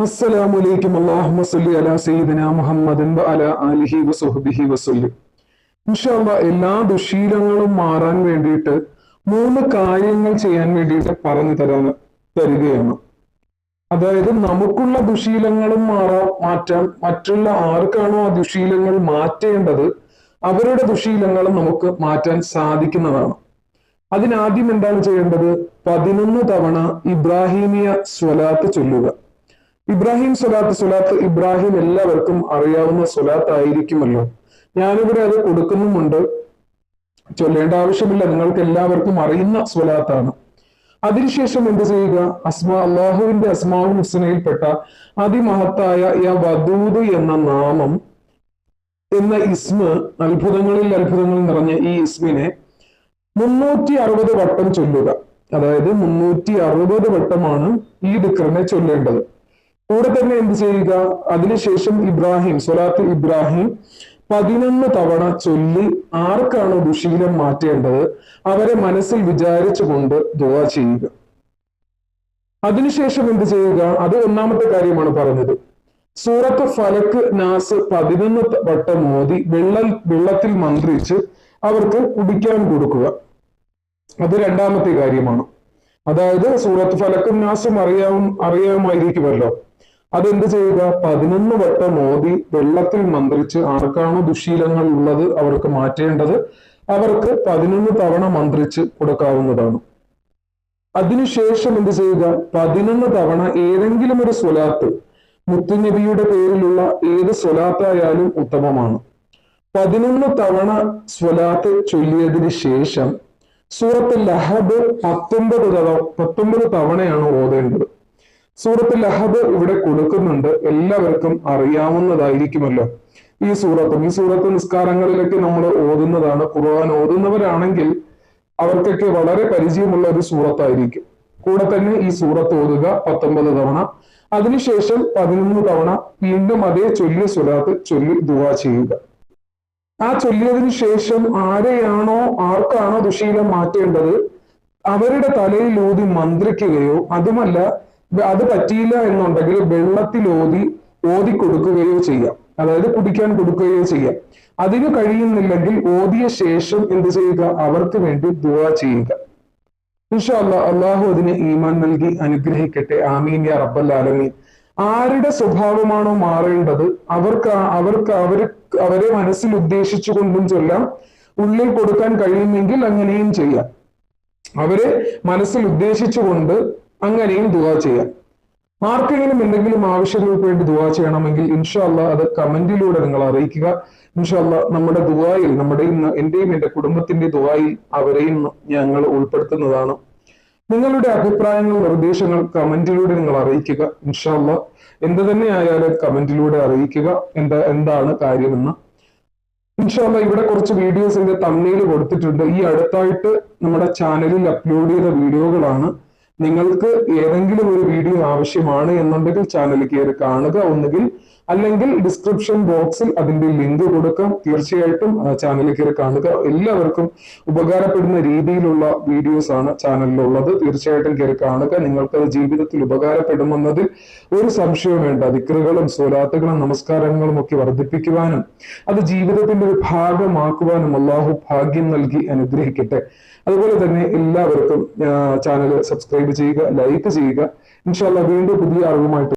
അസ്സലാമു അലൈക്കും. അല്ലാഹുമ്മ സല്ലി അലാ സയ്യിദിന മുഹമ്മദിൻ വ അലാ ആലിഹി വസുഹബിഹി വസല്ലി. ഇൻഷാല്ല എല്ലാ ദുശീലങ്ങളും മാറാൻ വേണ്ടിയിട്ട് മൂന്ന് കാര്യങ്ങൾ ചെയ്യാൻ വേണ്ടിയിട്ട് പറഞ്ഞു തരാൻ തരികയാണ്. അതായത് നമുക്കുള്ള ദുശീലങ്ങളും മാറാം മാറ്റാം മറ്റുള്ള ആർക്കാണോ ആ ദുശീലങ്ങൾ മാറ്റേണ്ടത് അവരുടെ ദുശീലങ്ങളും നമുക്ക് മാറ്റാൻ സാധിക്കുന്നതാണ്. അതിനാദ്യം എന്താണ് ചെയ്യേണ്ടത്? പതിനൊന്ന് തവണ ഇബ്രാഹിമിയ സ്വലാത്ത് ചൊല്ലുക. ഇബ്രാഹിം സ്വലാത്ത് സ്വലാത്ത് ഇബ്രാഹിം എല്ലാവർക്കും അറിയാവുന്ന സ്വലാത്ത് ആയിരിക്കുമല്ലോ ഞാനിവിടെ അത് കൊടുക്കുന്നുമുണ്ട്. ചൊല്ലേണ്ട ആവശ്യമില്ല നിങ്ങൾക്ക് എല്ലാവർക്കും അറിയുന്ന സ്വലാത്താണ്. അതിനുശേഷം എന്ത് ചെയ്യുക? അസ്മാ അള്ളാഹുവിന്റെ അസ്മാവുൽ ഹുസനയിൽപ്പെട്ട അതിമഹത്തായ യ വദൂദ് എന്ന നാമം എന്ന ഇസ്മ അത്ഭുതങ്ങളിൽ അത്ഭുതങ്ങൾ നിറഞ്ഞ ഈ ഇസ്മിനെ മുന്നൂറ്റി അറുപത് വട്ടം ചൊല്ലുക. അതായത് മുന്നൂറ്റി അറുപത് വട്ടമാണ് ഈ ദിക്കറിനെ ചൊല്ലേണ്ടത്. കൂടെ തന്നെ എന്ത് ചെയ്യുക? അതിനുശേഷം ഇബ്രാഹിം സ്വലാത്ത് ഇബ്രാഹിം പതിനൊന്ന് തവണ ചൊല്ലി ആർക്കാണ് ദുശീലം മാറ്റേണ്ടത് അവരെ മനസ്സിൽ വിചാരിച്ചുകൊണ്ട് ദുവ ചെയ്യുക. അതിനുശേഷം എന്ത് ചെയ്യുക? അത് ഒന്നാമത്തെ കാര്യമാണ് പറഞ്ഞത്. സൂറത്ത് ഫലക്ക് നാസ് പതിനൊന്ന് വട്ടം മോദി വെള്ള വെള്ളത്തിൽ മന്ത്രിച്ച് അവർക്ക് കുടിക്കാൻ കൊടുക്കുക. അത് രണ്ടാമത്തെ കാര്യമാണ്. അതായത് സൂറത്ത് ഫലക്കും നാസും അറിയാവും അറിയാമായിരിക്കുമല്ലോ അതെന്ത് ചെയ്യുക? പതിനൊന്ന് വട്ടം മോദി വെള്ളത്തിൽ മന്ത്രിച്ച് ആർക്കാണോ ദുശീലങ്ങൾ ഉള്ളത് അവർക്ക് മാറ്റേണ്ടത് അവർക്ക് പതിനൊന്ന് തവണ മന്ത്രിച്ച് കൊടുക്കാവുന്നതാണ്. അതിനുശേഷം എന്ത് ചെയ്യുക? പതിനൊന്ന് തവണ ഏതെങ്കിലും ഒരു സ്വലാത്ത് മുത്തുനബിയുടെ പേരിലുള്ള ഏത് സ്വലാത്തായാലും ഉത്തമമാണ്. പതിനൊന്ന് തവണ സ്വലാത്ത് ചൊല്ലിയതിന് ശേഷം സൂറത്ത് ലഹബ് പത്തൊമ്പത് തവണ പത്തൊമ്പത് തവണയാണ് ഓതേണ്ടത്. സൂറത്ത് ലഹബ് ഇവിടെ കൊടുക്കുന്നുണ്ട്. എല്ലാവർക്കും അറിയാവുന്നതായിരിക്കുമല്ലോ. ഈ സൂറത്തും ഈ സൂറത്ത് നിസ്കാരങ്ങളിലൊക്കെ നമ്മൾ ഓതുന്നതാണ്. ഖുർആൻ ഓതുന്നവരാണെങ്കിൽ അവർക്കൊക്കെ വളരെ പരിചയമുള്ള ഒരു സൂറത്തായിരിക്കും. കൂടെ തന്നെ ഈ സൂറത്ത് ഓതുക പത്തൊമ്പത് തവണ. അതിനുശേഷം പതിനൊന്ന് തവണ വീണ്ടും അതേ ചൊല്ലിയ സുരാത്ത് ചൊല്ലി ദുവാ ചെയ്യുക. ആ ചൊല്ലിയതിന് ശേഷം ആരെയാണോ ആർക്കാണോ ദുശീലം മാറ്റേണ്ടത് അവരുടെ തലയിൽ ഊതി മന്ത്രിക്കുകയോ അതുമല്ല അത് പറ്റിയില്ല എന്നുണ്ടെങ്കിൽ വെള്ളത്തിൽ ഓതി ഓതി കൊടുക്കുകയോ ചെയ്യാം. അതായത് കുടിക്കാൻ കൊടുക്കുകയോ ചെയ്യാം. അതിന് കഴിയുന്നില്ലെങ്കിൽ ഓതിയ ശേഷം എന്ത് ചെയ്യുക? അവർക്ക് വേണ്ടി ദുവ ചെയ്യുക. ഇൻഷാല്ല അള്ളാഹു അതിന് ഈമാൻ നൽകി അനുഗ്രഹിക്കട്ടെ. ആമീൻ യാ റബ്ബൽ ആരുടെ സ്വഭാവമാണോ മാറേണ്ടത് അവർക്ക് അവർക്ക് അവർ അവരെ മനസ്സിൽ ഉദ്ദേശിച്ചു ഉദ്ദേശിച്ചുകൊണ്ടും ചൊല്ലാം ഉള്ളിൽ കൊടുക്കാൻ കഴിയുമെങ്കിൽ അങ്ങനെയും ചെയ്യാം. അവരെ മനസ്സിൽ ഉദ്ദേശിച്ചുകൊണ്ട് അങ്ങനെയും ദുവാ ചെയ്യാം. ആർക്കെങ്കിലും എന്തെങ്കിലും ആവശ്യങ്ങൾക്ക് വേണ്ടി ദുവാ ചെയ്യണമെങ്കിൽ ഇൻഷാല്ല അത് കമന്റിലൂടെ നിങ്ങൾ അറിയിക്കുക. ഇൻഷാല്ല നമ്മുടെ ദുവായിൽ നമ്മുടെ ഇന്ന് എന്റെയും എന്റെ കുടുംബത്തിന്റെ ദുവായിൽ അവരെയും ഞങ്ങൾ ഉൾപ്പെടുത്തുന്നതാണ്. നിങ്ങളുടെ അഭിപ്രായങ്ങൾ നിർദ്ദേശങ്ങൾ കമന്റിലൂടെ നിങ്ങൾ അറിയിക്കുക. ഇൻഷാല്ല എന്ത് തന്നെ ആയാലും കമന്റിലൂടെ അറിയിക്കുക. എന്താ എന്താണ് കാര്യമെന്ന്. ഇൻഷാല്ല ഇവിടെ കുറച്ച് വീഡിയോസിന്റെ തമ്മിൽ കൊടുത്തിട്ടുണ്ട്. ഈ അടുത്തായിട്ട് നമ്മുടെ ചാനലിൽ അപ്ലോഡ് ചെയ്ത വീഡിയോകളാണ്. നിങ്ങൾക്ക് ഏതെങ്കിലും ഒരു വീഡിയോ ആവശ്യമാണ് എന്നുണ്ടെങ്കിൽ ചാനൽ കയറി കാണുക. ഒന്നുകിൽ അല്ലെങ്കിൽ ഡിസ്ക്രിപ്ഷൻ ബോക്സിൽ അതിന്റെ ലിങ്ക് കൊടുക്കാം. തീർച്ചയായിട്ടും ചാനൽ കയറി കാണുക. എല്ലാവർക്കും ഉപകാരപ്പെടുന്ന രീതിയിലുള്ള വീഡിയോസ് ആണ് ചാനലിലുള്ളത് തീർച്ചയായിട്ടും കയറി കാണുക. നിങ്ങൾക്ക് ജീവിതത്തിൽ ഉപകാരപ്പെടുമെന്നതിൽ ഒരു സംശയവും വേണ്ട. ദിക്കറുകളും സ്വലാത്തുകളും നമസ്കാരങ്ങളും ഒക്കെ വർദ്ധിപ്പിക്കുവാനും അത് ജീവിതത്തിന്റെ ഒരു ഭാഗമാക്കുവാനും അള്ളാഹു ഭാഗ്യം നൽകി അനുഗ്രഹിക്കട്ടെ. അതുപോലെ തന്നെ എല്ലാവർക്കും ചാനൽ സബ്സ്ക്രൈബ് ചെയ്യുക ലൈക്ക് ചെയ്യുക. ഇൻഷാല്ല വീണ്ടും പുതിയ അറിവുമായിട്ട്